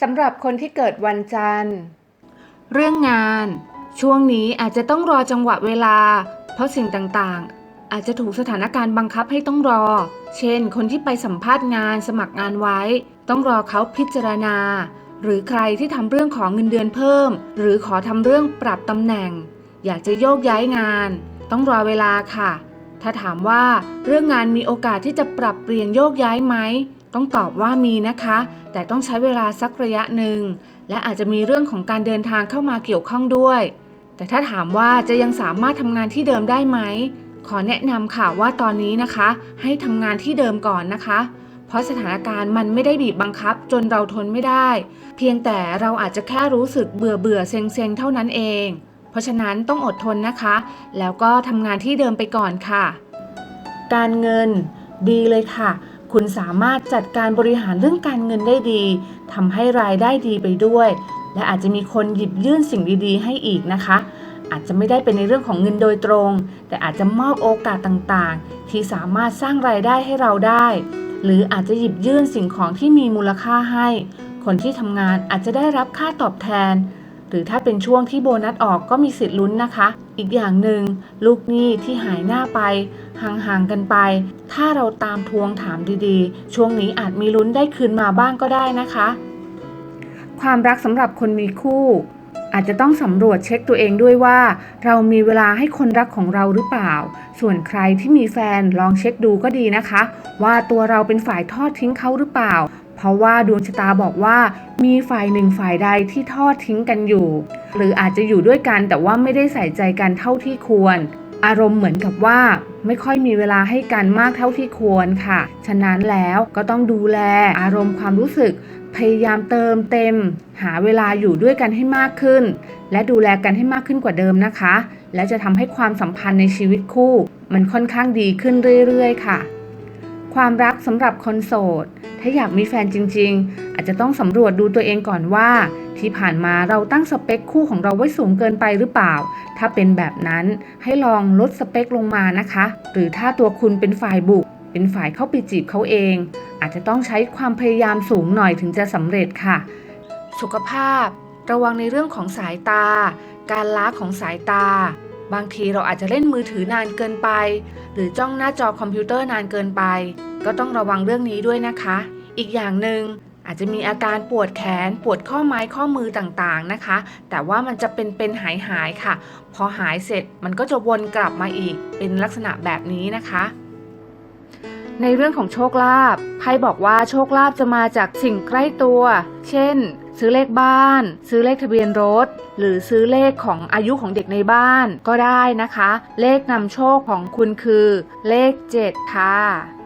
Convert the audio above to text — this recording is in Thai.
สำหรับคนที่เกิดวันจันทร์ เรื่องงาน ช่วงนี้อาจจะต้องรอจังหวะเวลา เพราะสิ่งต่างๆ อาจจะถูกสถานการณ์บังคับให้ต้องรอ เช่น คนที่ไปสัมภาษณ์งานสมัครงานไว้ ต้องรอเขาพิจารณา หรือใครที่ทำเรื่องขอเงินเดือนเพิ่ม หรือขอทำเรื่องปรับตำแหน่ง อยากจะโยกย้ายงาน ต้องรอเวลาค่ะ ถ้าถามว่าเรื่องงานมีโอกาสที่จะปรับเปลี่ยนโยกย้ายไหม ต้องตอบว่ามีนะคะ แต่ต้องใช้เวลาสักระยะหนึ่ง และอาจจะมีเรื่องของการเดินทางเข้ามาเกี่ยวข้องด้วย แต่ถ้าถามว่าจะยังสามารถทำงานที่เดิมได้ไหม ขอแนะนำค่ะว่าตอนนี้นะคะ ให้ทำงานที่เดิมก่อนนะคะ เพราะสถานการณ์มันไม่ได้บีบบังคับ จนเราทนไม่ได้ เพียงแต่เราอาจจะแค่รู้สึกเบื่อเบื่อเซ็งเซ็งเท่านั้นเอง เพราะฉะนั้นต้องอดทนนะคะ แล้วก็ทำงานที่เดิมไปก่อนค่ะ การเงินดีเลยค่ะ คุณสามารถจัดการบริหารเรื่องการเงินได้ดีทำให้รายได้ดีไปด้วย และอาจจะมีคนหยิบยื่นสิ่งดีๆ ให้อีกนะคะ อาจจะไม่ได้เป็นในเรื่องของเงินโดยตรง แต่อาจจะมอบโอกาสต่างๆ ที่สามารถสร้างรายได้ให้เราได้ หรืออาจจะหยิบยื่นสิ่งของที่มีมูลค่าให้ คนที่ทำงานอาจจะได้รับค่าตอบแทน หรือถ้าเป็นช่วงที่โบนัสออกก็มีสิทธิ์ลุ้นนะคะ อีกอย่างหนึ่งลูกหนี้ที่หายหน้าไปห่างๆกันไป ถ้าเราตามทวงถามดีๆ ช่วงนี้อาจมีลุ้นได้คืนมาบ้างก็ได้นะคะ ความรักสำหรับคนมีคู่อาจจะต้องสำรวจเช็คตัวเองด้วยว่า เรามีเวลาให้คนรักของเราหรือเปล่า ส่วนใครที่มีแฟนลองเช็คดูก็ดีนะคะ ว่าตัวเราเป็นฝ่ายทอดทิ้งเขาหรือเปล่า เพราะว่าดวงชะตาบอกว่ามีฝ่ายหนึ่งฝ่ายใดที่ทอดทิ้งกันอยู่ หรืออาจจะอยู่ด้วยกันแต่ว่าไม่ได้ใส่ใจกันเท่าที่ควร อารมณ์เหมือนกับว่าไม่ค่อยมีเวลาให้กันมากเท่าที่ควรค่ะ ฉะนั้นแล้วก็ต้องดูแลอารมณ์ความรู้สึก พยายามเติมเต็ม หาเวลาอยู่ด้วยกันให้มากขึ้น และดูแลกันให้มากขึ้นกว่าเดิมนะคะ และจะทำให้ความสัมพันธ์ในชีวิตคู่ มันค่อนข้างดีขึ้นเรื่อย ๆ ค่ะ ความรักสำหรับคนโสด ถ้าอยากมีแฟนจริง ๆ อาจจะต้องสำรวจดูตัวเองก่อนว่า ที่ผ่านมาเราตั้งสเปคคู่ของเราไว้สูงเกินไปหรือเปล่า ถ้าเป็นแบบนั้นให้ลองลดสเปคลงมานะคะ หรือถ้าตัวคุณเป็นฝ่ายบุก เป็นฝ่ายเข้าไปจีบเขาเอง อาจจะต้องใช้ความพยายามสูงหน่อยถึงจะสำเร็จค่ะ สุขภาพ ระวังในเรื่องของสายตา การล้าของสายตา บางทีเราอาจจะเล่นมือถือนานเกินไป หรือจ้องหน้าจอคอมพิวเตอร์นานเกินไป ก็ต้องระวังเรื่องนี้ด้วยนะคะ อีกอย่างหนึ่งอาจจะมีอาการปวดแขนปวดข้อไม้ข้อมือต่างๆนะคะ แต่ว่ามันจะเป็นเป็นหายหายค่ะ พอหายเสร็จมันก็จะวนกลับมาอีก เป็นลักษณะแบบนี้นะคะ ในเรื่องของโชคลาภไพ่บอกว่าโชคลาภจะมาจากสิ่งใกล้ตัว เช่น ซื้อเลขบ้าน ซื้อเลขทะเบียนรถ หรือซื้อเลขของอายุของเด็กในบ้านก็ได้นะคะ เลขนำโชคของคุณคือ เลข 7 ค่ะ